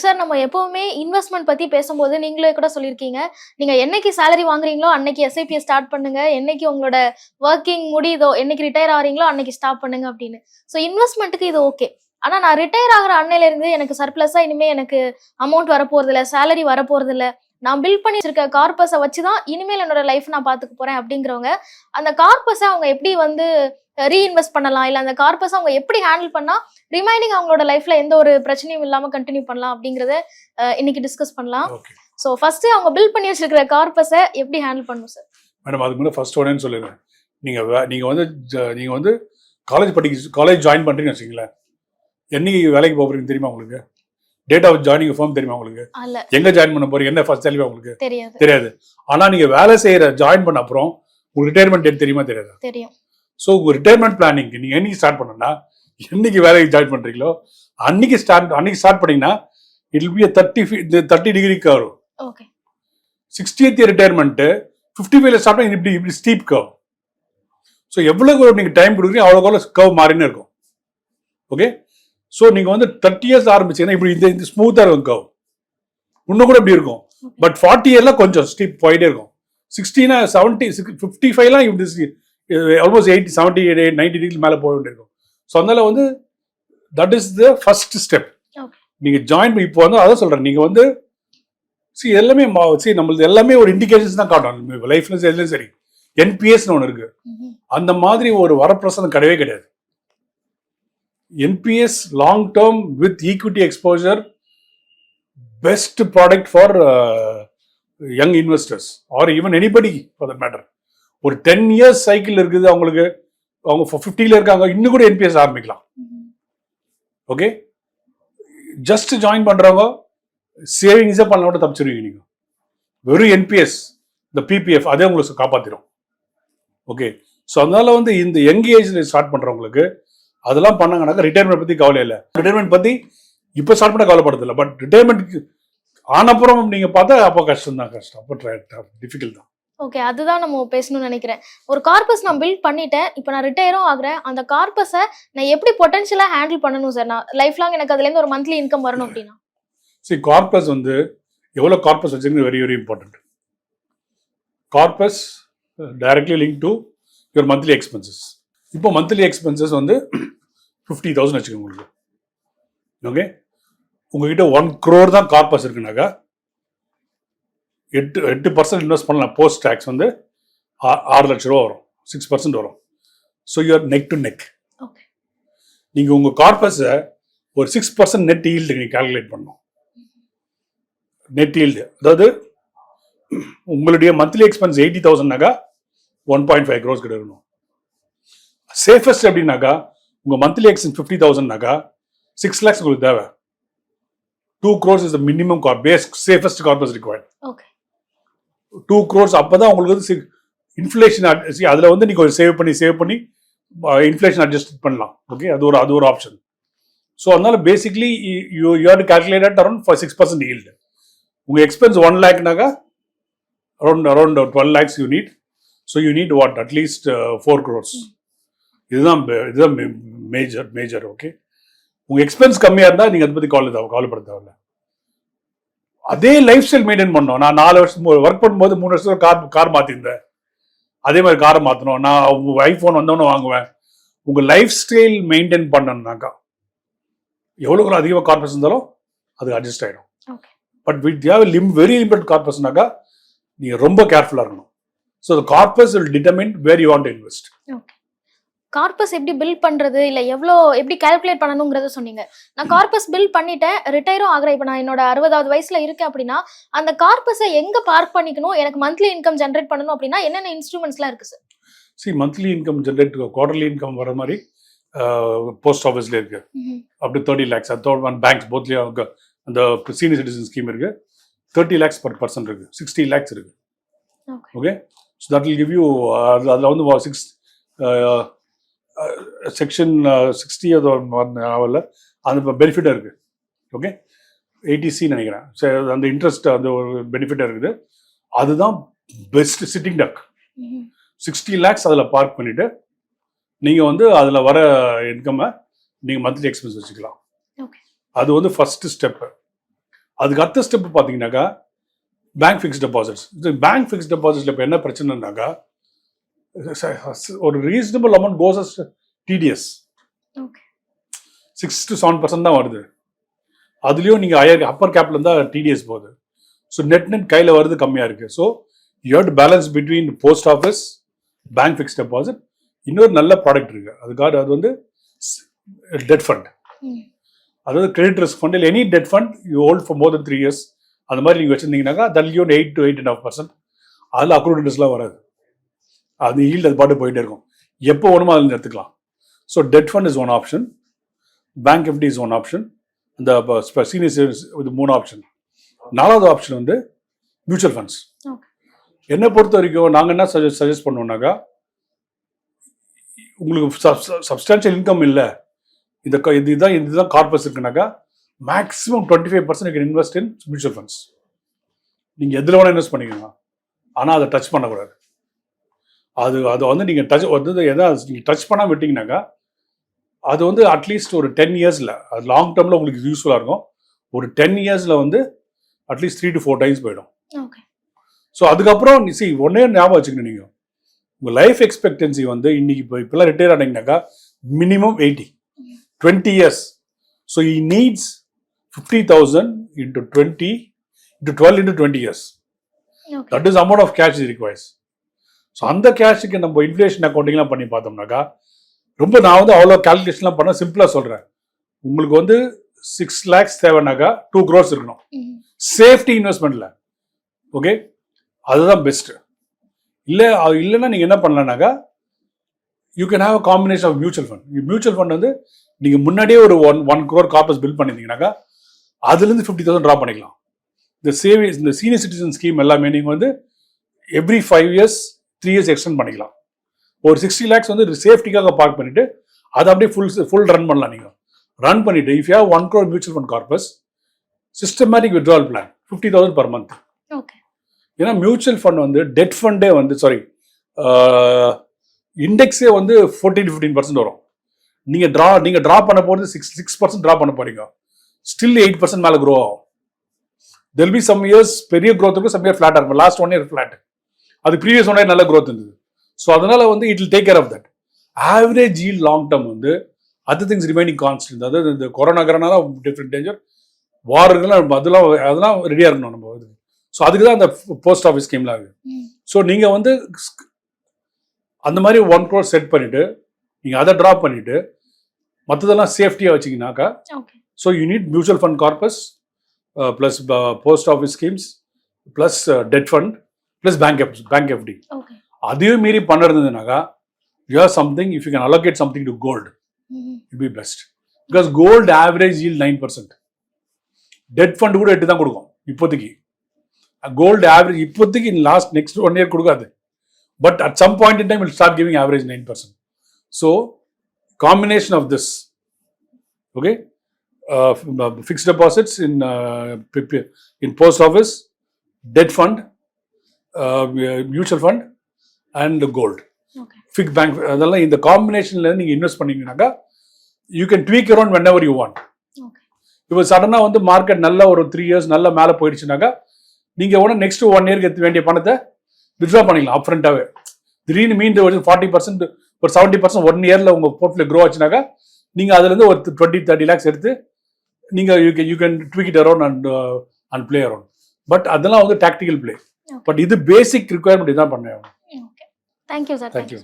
Sir நம்ம எப்பவுமே investment பத்தி பேசும்போது நீங்களே கூட சொல்லியிருக்கீங்க. நீங்க என்னைக்கு சேலரி வாங்குறீங்களோ அன்னைக்கு எஸ்ஐபியை ஸ்டார்ட் பண்ணுங்க. என்னைக்கு உங்களோட ஒர்க்கிங் முடியுதோ என்னைக்கு ரிட்டையர் ஆகிறீங்களோ அன்னைக்கு ஸ்டாப் பண்ணுங்க அப்படின்னு. ஸோ இன்வெஸ்ட்மெண்ட்டுக்கு இது ஓகே ஆனா நான் ரிட்டையர் ஆகிற அன்னையில இருந்து எனக்கு சர்ப்ளஸா இனிமே எனக்கு அமௌண்ட் வரப்போறது இல்லை சேலரி வரப்போறது இல்லை நான் பில்ட் பண்ணி வச்சிருக்க கார்பஸை வச்சு தான் இனிமேல் என்னோட லைஃப் நான் பார்த்துக்க போறேன் அப்படிங்கிறவங்க அந்த கார்பஸை அவங்க எப்படி வந்து ரீஇன்வெஸ்ட் பண்ணலாம். இல்ல அந்த கார்பஸை அவங்க எப்படி ஹேண்டில் பண்ணா ரிமைனிங் அவங்களோட லைஃப்ல எந்த ஒரு பிரச்சனையும் இல்லாம கண்டினியூ பண்ணலாம் அப்படிங்கறத இன்னைக்கு டிஸ்கஸ் பண்ணலாம். ஸோ ஃபர்ஸ்ட் அவங்க பில்ட் பண்ணி வச்சிருக்கிற கார்பஸை எப்படி ஹேண்டில் பண்ணணும் சார் மேடம் அதுக்கு முன்னாடி ஃபர்ஸ்ட் உடனே சொல்லிடுறேன். நீங்கள் நீங்கள் வந்து ஜ- நீங்க வந்து காலேஜ் படிக்க காலேஜ் ஜாயின் பண்ணுறீங்கன்னு வச்சுங்களேன் என்னைக்கு வேலைக்கு போகிறீங்க தெரியுமா உங்களுக்கு? டேட் ஆஃப் ஜாயினிங் ஃபார்ம் தெரியுமா உங்களுக்கு? எங்கே ஜாயின் பண்ண போறீங்க? என்ன ஃபர்ஸ்ட் தெரியுமா உங்களுக்கு? தெரியாது. தெரியாது. ஆனால் நீங்கள் வேலை செய்கிற ஜாயின் பண்ண அப்புறம் உங்களுக்கு ரிட்டையர்மெண்ட் டேட் தெரியுமா தெரியாது? தெரியும். ஸோ உங்கள் ரிட்டையர்மெண்ட் பிளானிங்க்கு நீங்கள் என்னைக்கு ஸ்டார்ட் பண்ணணும்னா என்னைக்கு வேலைக்கு ஜாயின் பண்ணுறீங்களோ அன்னைக்கு ஸ்டார்ட் அன்னைக்கு ஸ்டார்ட் பண்ணீங்கன்னா it be thirty thirty degree curve okay sixtieth retirement fifty ஃபைவ்ல ஸ்டார்ட் பண்ணி இப்படி இப்படி ஸ்டீப் கர்வ் ஸோ எவ்வளோ நீங்கள் டைம் கொடுக்குறீங்க அவ்வளோ கர்வ் மாறினே இருக்கும். ஓகே ஸோ நீங்கள் வந்து தேர்ட்டி இயர்ஸ் ஆரம்பிச்சீங்கன்னா இப்படி இந்த இந்த ஸ்மூத்தாக இருக்கும் கர்வ் இன்னும் கூட இப்படி இருக்கும். பட் ஃபார்ட்டி இயர்லாம் கொஞ்சம் ஸ்டீப் போயிட்டே இருக்கும். சிக்ஸ்டினா செவன்ட்டி ஃபிஃப்டி ஃபைவ்லாம் இப்படி almost eighty seventy ninety degree மேலே போக வேண்டியிருக்கும். ஸோ அதனால வந்து that is the first step. நீங்கள் ஜாயின் இப்போ வந்து அதான் சொல்கிறேன் நீங்கள் வந்து சி எல்லாமே சி நம்மளது எல்லாமே ஒரு இண்டிகேஷன்ஸ் தான் காட்டும். லைஃப்ல எதுலையும் சரி. என்பிஎஸ்னு ஒன்று இருக்கு. அந்த மாதிரி ஒரு வரப்பிரசாதம் கிடையவே கிடையாது. NPS long term with equity exposure best product for young investors or even anybody for that matter ஒரு டென் இயர்ஸ் சைக்கிள் இருக்குது அவங்களுக்கு. அவங்க ஃபிஃப்டியில் இருக்காங்க. இன்னும் கூட என்பிஎஸ் ஆரம்பிக்கலாம். ஓகே ஜஸ்ட் ஜாயின் பண்ணுறவங்க சேவிங்ஸே பண்ண கூட தப்பிச்சிருவீங்க நீங்கள் வெறும் என்பிஎஸ் இந்த பிபிஎஃப் அதே உங்களுக்கு காப்பாற்றிடும் ஓகே ஸோ அதனால வந்து இந்த யங் ஏஜில் ஸ்டார்ட் பண்ணுறவங்களுக்கு அதெல்லாம் பண்ணாங்கன்னாக்கா ரிட்டையர்மெண்ட் பற்றி கவலை இல்லை. ரிட்டையர்மெண்ட் பற்றி இப்போ ஸ்டார்ட் பண்ண கவலைப்படுறதில்ல. பட் ரிட்டையர்மெண்ட்க்கு ஆனப்புறம் நீங்கள் பார்த்தா அப்போ கஷ்டம் தான் கஷ்டம். அப்போ டிஃபிகல்ட் தான். ஓகே அதுதான் நம்ம பேசணும்னு நினைக்கிறேன். ஒரு கார்பஸ் நான் பில்ட் பண்ணிட்டேன். இப்போ நான் ரிட்டையரும் ஆகுறேன். அந்த கார்பஸை நான் எப்படி பொட்டன்ஷியலாக ஹேண்டில் பண்ணணும் சார் நான் லைஃப் லாங் எனக்கு அதுலேருந்து ஒரு மந்த்லி இன்கம் வரணும் அப்படின்னா? சரி கார்பஸ் வந்து எவ்வளோ கார்பஸ் வச்சுருக்கு very very important corpus directly link to your monthly expenses இப்போ மந்த்லி எக்ஸ்பென்சஸ் வந்து ஃபிஃப்டி தௌசண்ட் வச்சுக்கோங்க உங்களுக்கு. ஓகே உங்ககிட்ட ஒன் க்ரோர் தான் கார்பஸ் இருக்குனாக்கா எட்டு எட்டு பர்சன்ட் இன்வெஸ்ட் பண்ணலாம். போஸ்ட் டேக்ஸ் வந்து ஆறு லட்ச ரூபா வரும். சிக்ஸ் பர்சன்ட் வரும். So you're neck to neck நீங்கள் உங்கள் கார்பஸை ஒரு சிக்ஸ் பர்சன்ட் நெட் ஈல்டு நீங்கள் கால்குலேட் பண்ணணும். நெட் ஈல்டு அதாவது உங்களுடைய மந்த்லி எக்ஸ்பென்ஸ் எயிட்டி தௌசண்ட்னாக்கா ஒன் பாயிண்ட் ஃபைவ் க்ரோஸ் கிட்ட இருக்கணும். சேஃபஸ்ட் எப்படின்னாக்கா உங்கள் மந்த்லி எக்ஸ்பென்ஸ் ஃபிஃப்டி தௌசண்ட்னாக்கா சிக்ஸ் லேக்ஸ் உங்களுக்கு தேவை. Two crores is the minimum corpus safest corpus required okay two crores அப்போ தான் உங்களுக்கு வந்து இன்ஃப்ளேஷன் அதில் வந்து நீங்கள் சேவ் பண்ணி சேவ் பண்ணி இன்ஃப்ளேஷன் அட்ஜஸ்ட் பண்ணலாம். ஓகே அது ஒரு அது ஒரு ஆப்ஷன் ஸோ அதனால basically you you have to calculate at around five six percent yield உங்கள் expense one லேக்னாக்கா around around twelve lakhs you need so you need what at least four crores இதுதான் இதுதான் major major okay உங்கள் expense கம்மியாக இருந்தால் நீங்கள் அதை பற்றி கவலை தேவை கவலைப்பட தேவையில்லை. அதே லைஃப் ஸ்டைல் மெயின்டைன் பண்ணோம். நான் நாலு வருஷம் ஒர்க் பண்ணும்போது மூணு வருஷம் கார் கார் மாற்றிருந்தேன் அதே மாதிரி காரை மாற்றணும் நான் ஐஃபோன் வந்தோன்னு வாங்குவேன். உங்கள் லைஃப் ஸ்டைல் மெயின்டைன் பண்ணணும்னாக்கா எவ்வளோ அதிகமாக கார்பஸ் இருந்தாலும் அது அட்ஜஸ்ட் ஆகிடும் but with have Lim very limit கார்பஸ்னாக்கா நீங்கள் ரொம்ப கேர்ஃபுல்லாக இருக்கணும். So corpus will determine where you want invest okay corpus எப்படி பில் பண்றது? இல்ல எவ்வளோ எப்படி கால்குலேட் பண்ணணுங்கிறத சொன்னீங்க. நான் கார்பஸ் பில் பண்ணிட்டேன் ரிட்டையரும் ஆகிறேன் இப்போ நான் என்னோட அறுபதாவது வயசுல இருக்கேன் அப்படின்னா அந்த கார்பஸை எங்க பார்க் பண்ணிக்கணும்? எனக்கு மந்த்லி இன்கம் ஜென்ரேட் பண்ணணும் அப்படின்னா என்னென்ன இன்ஸ்ட்ருமெண்ட்ஸ்லாம் இருக்கு sir C monthly income generate quarterly income வர மாதிரி போஸ்ட் ஆஃபீஸில் இருக்கு. Up to thirty lakhs third one banks போத்லேயும் அந்த சீனியர் சிட்டிசன் ஸ்கீம் இருக்கு. தேர்ட்டி லேக்ஸ் பர் பர்சன் இருக்கு. சிக்ஸ்டி லேக்ஸ் இருக்கு. Okay so that will give you அதில் வந்து சிக்ஸ் செக்ஷன் சிக்ஸ்டி அது ஆகல அந்த பெனிஃபிட்டாக இருக்குது ஓகே எயிட்டிசி நினைக்கிறேன். சரி அந்த இன்ட்ரெஸ்ட் அந்த ஒரு பெனிஃபிட்டாக இருக்குது. அதுதான் best sitting duck sixty lakhs அதில் பார்க் பண்ணிவிட்டு நீங்கள் வந்து அதில் வர இன்கம்மை நீங்கள் மந்த்லி எக்ஸ்பென்ஸ் வச்சுக்கலாம். அது வந்து ஃபஸ்ட்டு ஸ்டெப்பு அதுக்கு அடுத்த ஸ்டெப் பார்த்தீங்கன்னாக்கா bank fix deposits bank fix டெபாசிட்ல இப்போ என்ன பிரச்சனைனாக்கா ஒரு reasonable amount causes TDS okay six to seven percent தான் வருது. அதுலேயும் நீங்கள் ஹையர் அப்பர் கேப்ல இருந்தால் டிடிஎஸ் போகுது. ஸோ நெட் நெட் கையில் வருது கம்மியாக இருக்குது so you have to balance between post office bank fix deposit இன்னொரு நல்ல ப்ராடக்ட் இருக்குது அதுக்காக அது வந்து டெட் ஃபண்ட். அதாவது கிரெடிட் ரிஸ்க் ஃபண்ட் இல்லை any debt fund you hold for more than three years அந்த மாதிரி நீங்கள் வச்சிருந்தீங்கன்னாக்கா தல் you eight to eight and half percent அதில் அக்ரூட் இன்ட்ரெஸ்ட்லாம் வராது. அது ஈல்டு அது பாட்டு போயிட்டே இருக்கும். எப்போ வேணுமோ அதில் எடுத்துக்கலாம். So debt fund is one option bank FD is one option இந்த சீனியர் இது மூணு ஆப்ஷன் நாலாவது ஆப்ஷன் வந்து மியூச்சுவல் ஃபண்ட்ஸ். என்னை பொறுத்த வரைக்கும் நாங்கள் என்ன சஜஸ்ட் சஜஸ்ட் பண்ணுவோம்னாக்கா உங்களுக்கு சப்ஸ்டான்ஷியல் இன்கம் இல்லை. இந்த இதுதான் இதுதான் corpus இருக்குனாக்கா maximum twenty five percent invest in mutual funds நீங்கள் எதில் வேணால் இன்வெஸ்ட் பண்ணிக்கலாம். ஆனால் அதை டச் பண்ணக்கூடாது. அது அதை வந்து நீங்கள் டச் வந்து எதாவது நீங்கள் டச் பண்ணாமல் விட்டீங்கன்னாக்கா அது வந்து அட்லீஸ்ட் ஒரு டென் இயர்ஸில் அது லாங் டேர்மில் உங்களுக்கு யூஸ்ஃபுல்லாக இருக்கும். ஒரு டென் இயர்ஸில் வந்து at least three to four times போயிடும். ஸோ அதுக்கப்புறம் சி ஒன்னே ஞாபகம் வச்சுக்கணும் நீங்கள் உங்கள் லைஃப் எக்ஸ்பெக்டன்சி வந்து இன்னைக்கு இப்போ இப்போலாம் retire ஆனீங்கன்னாக்கா minimum eighty twenty years so he needs fifty thousand into twenty into twelve into twenty years that is amount of cash requires so அந்த கேஷுக்கு நம்ம இன்ஃப்ளேஷன் அக்கௌண்டிங்லாம் பண்ணி பார்த்தோம்னாக்கா ரொம்ப நான் வந்து அவ்வளோ கால்குலேஷன்லாம் பண்ண சிம்பிளாக சொல்கிறேன் உங்களுக்கு வந்து சிக்ஸ் லேக்ஸ் தேவைனாக்கா டூ க்ரோஸ் இருக்கணும். சேஃப்டி இன்வெஸ்ட்மெண்ட்டில் ஓகே அதுதான் பெஸ்ட்டு இல்லை அது இல்லைன்னா நீங்கள் என்ன பண்ணலனாக்கா you can have a combination of mutual fund mutual fund வந்து நீங்கள் முன்னாடியே ஒரு one one crore corpus build பண்ணியிருந்தீங்கன்னாக்கா அதுலேருந்து ஃபிஃப்டி தௌசண்ட் ட்ரா பண்ணிக்கலாம். இந்த சேவிங்ஸ் இந்த சீனியர் சிட்டிசன் ஸ்கீம் எல்லாமே நீங்கள் வந்து every five years three years extend பண்ணிக்கலாம். ஒரு சிக்ஸ்டி லேக்ஸ் வந்து சேஃப்டிக்காக பார்க் பண்ணிட்டு அதை அப்படியே ஃபுல் ஃபுல் ரன் பண்ணலாம் நீங்கள் ரன் பண்ணிட்டு if you one crore mutual fund corpus systematic withdrawal plan fifty thousand per month okay ஏன்னா மியூச்சுவல் ஃபண்ட் வந்து டெட் ஃபண்டே வந்து சாரி இண்டெக்ஸே வந்து ஃபோர்டீன் ஃபிஃப்டீன் பர்சன்ட் வரும். நீங்கள் ட்ரா நீங்கள் ட்ரா பண்ண போகிறது சிக்ஸ் சிக்ஸ் பர்சன்ட் ட்ரா பண்ண போறீங்க. ஸ்டில் எயிட் பர்சன்ட் மேலே க்ரோ ஆகும். தெல் பி சம் இயர்ஸ் பெரிய growth இருக்கும் சம் இயர் ஃப்ளாட்டாக இருக்கும். லாஸ்ட் ஒன் இயர் ஃப்ளாட் அது ப்ரீவியஸ் ஒன் நல்ல growth இருந்தது. ஸோ அதனால வந்து it will take care of that average yield long term வந்து அதர் திங்ஸ் ரிமைனிங் கான்ஸ்டன்ட் அதாவது இந்த கொரோனா கரனால டிஃப்ரெண்ட் டேஞ்சர் வாருங்கெல்லாம் அதெல்லாம் அதெல்லாம் ரெடியாக இருக்கணும் நம்ம இதுக்கு ஸோ அதுக்கு தான் அந்த போஸ்ட் ஆஃபீஸ் ஸ்கீம்லாம் இருக்குது. ஸோ நீங்கள் வந்து அந்த மாதிரி ஒன் க்ரோர் செட் பண்ணிவிட்டு நீங்கள் அதை ட்ராப் பண்ணிவிட்டு மற்றதெல்லாம் சேஃப்டியாக வச்சிங்கனாக்கா so you need mutual fund corpus plus post office schemes plus debt fund plus bank F bank FD அதையும் மீறி பண்ணுறதுனாக்கா you have something if you can allocate something to gold. Will be best because gold average yield nine percent debt fund கூட எட்டு தான் கொடுக்கும் இப்போதைக்கு. Gold average இப்போதைக்கு last next one year கொடுக்காது. But at some point in time will start giving average nine percent so combination of this okay fixed deposits in in post office debt fund mutual fund and gold fix bank அதெல்லாம் இந்த காம்பினேஷன்ல நீங்கள் invest பண்ணீங்கன்னாக்கா you can tweak around whenever you want இப்போ சடனாக வந்து market நல்ல ஒரு three years நல்ல மேலே போயிடுச்சுனாக்கா நீங்கள் உடனே நெக்ஸ்ட் ஒன் இயர்க்கு எடுத்து வேண்டிய பணத்தை வித்ட்ரா பண்ணிக்கலாம் அப்ரண்ட்டாகவே திடீர்னு மீண்டு ஒரு ஃபார்ட்டி பர்சன்ட் ஒரு செவன்ட்டி பர்சன்ட் ஒன் இயரில் உங்கள் போர்ட்ஃபோலியோ க்ரோ ஆச்சுனாக்கா நீங்கள் அதுலேருந்து ஒரு டுவெண்ட்டி தேர்ட்டி லேக்ஸ் எடுத்து நீங்கள் you can you can tweak it around and and play around but அதெல்லாம் வந்து டாக்டிக்கல் பிளே. பட் இது பேசிக் ரிக்குவயர்மெண்ட் இதான் பண்ணேன் தேங்க்யூ சார் தேங்க்யூ